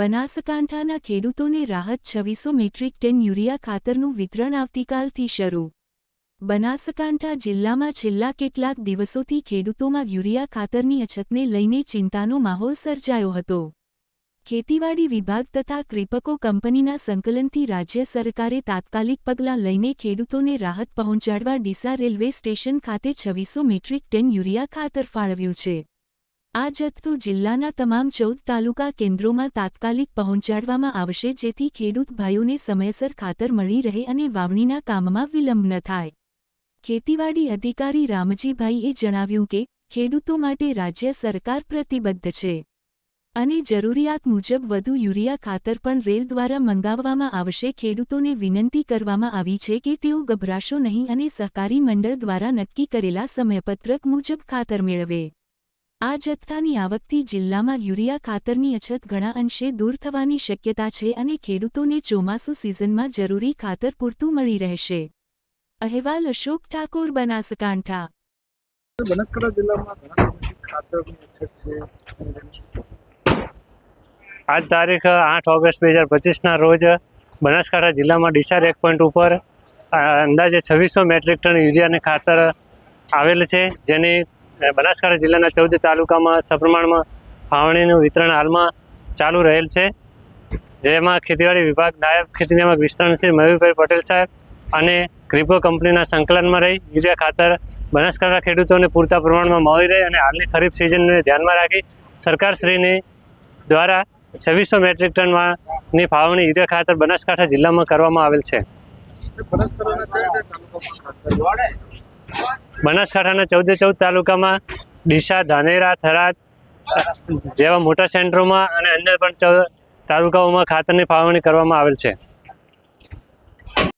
બનાસકાંઠાના ખેડૂતોને રાહત છવ્વીસો મેટ્રિક ટન યુરિયા ખાતરનું વિતરણ આવતીકાલથી શરૂ. બનાસકાંઠા જિલ્લામાં છેલ્લા કેટલાક દિવસોથી ખેડૂતોમાં યુરિયા ખાતરની અછતને લઈને ચિંતાનો માહોલ સર્જાયો હતો. ખેતીવાડી વિભાગ તથા ક્રિપકો કંપનીના સંકલનથી રાજ્ય સરકારે તાત્કાલિક પગલાં લઈને ખેડૂતોને રાહત પહોંચાડવા ડીસા રેલવે સ્ટેશન ખાતે છવ્વીસો મેટ્રિક ટન યુરિયા ખાતર ફાળવ્યું છે. આ જથ્થો જિલ્લાના તમામ ચૌદ તાલુકા કેન્દ્રોમાં તાત્કાલિક પહોંચાડવામાં આવશે જેથી ખેડૂત ભાઈઓને સમયસર ખાતર મળી રહે અને વાવણીના કામમાં વિલંબ ન થાય. ખેતીવાડી અધિકારી રામજીભાઈએ જણાવ્યું કે, ખેડૂતો માટે રાજ્ય સરકાર પ્રતિબદ્ધ છે. અને જરૂરિયાત મુજબ વધુ યુરિયા ખાતર પણ રેલ દ્વારા મંગાવવામાં આવશે. ખેડૂતોને વિનંતી કરવામાં આવી છે કે તેઓ ગભરાશો નહીં અને સહકારી મંડળ દ્વારા નક્કી કરેલા સમયપત્રક મુજબ ખાતર મેળવે. આ જથ્થાની આવકથી જિલ્લામાં યુરિયા ખાતરની અછત ઘણા અંશે દૂર થવાની શક્યતા છે અને ખેડૂતોને ચોમાસુ સિઝનમાં જરૂરી ખાતર પૂરતું મળી રહેશે અહેવાલ અશોક ઠાકોર બનાસકાંઠા બનાસકાંઠા જિલ્લામાં ખાતરની અછત છે? આજ તારીખ આઠ ઓગસ્ટ બે હજાર પચીસના રોજ બનાસકાંઠા જિલ્લામાં ડીસા એક પોઈન્ટ ઉપર અંદાજે છવ્વીસો મેટ્રિક ટન યુરિયાને ખાતર આવેલ છે જેની બનાસકાંઠા જિલ્લાના ચૌદ તાલુકામાં સપ્રમાણમાં ફાવણીનું વિતરણ હાલમાં ચાલુ રહેલ છે. જેમાં ખેતીવાડી વિભાગ નાયબ ખેતી નિયામક વિસ્તરણ મયુરભાઈ પટેલ સાહેબ અને ક્રિપો કંપનીના સંકલનમાં રહી. યુરિયા ખાતર બનાસકાંઠા ખેડૂતોને પૂરતા પ્રમાણમાં મળી રહે અને હાલની ખરીફ સિઝનને ધ્યાનમાં રાખી સરકારશ્રીની દ્વારા છવ્વીસો મેટ્રિક ટનની ફાવણી યુરિયા ખાતર બનાસકાંઠા જિલ્લામાં કરવામાં આવેલ છે. બનાસકાંઠાના ચૌદે ચૌદ તાલુકામાં ડીસા, ધાનેરા, થરાદ, જેવા મોટા સેન્ટરોમાં અને અન્ય પણ ચૌદ તાલુકાઓમાં ખાતરની ફાળવણી કરવામાં આવેલ છે.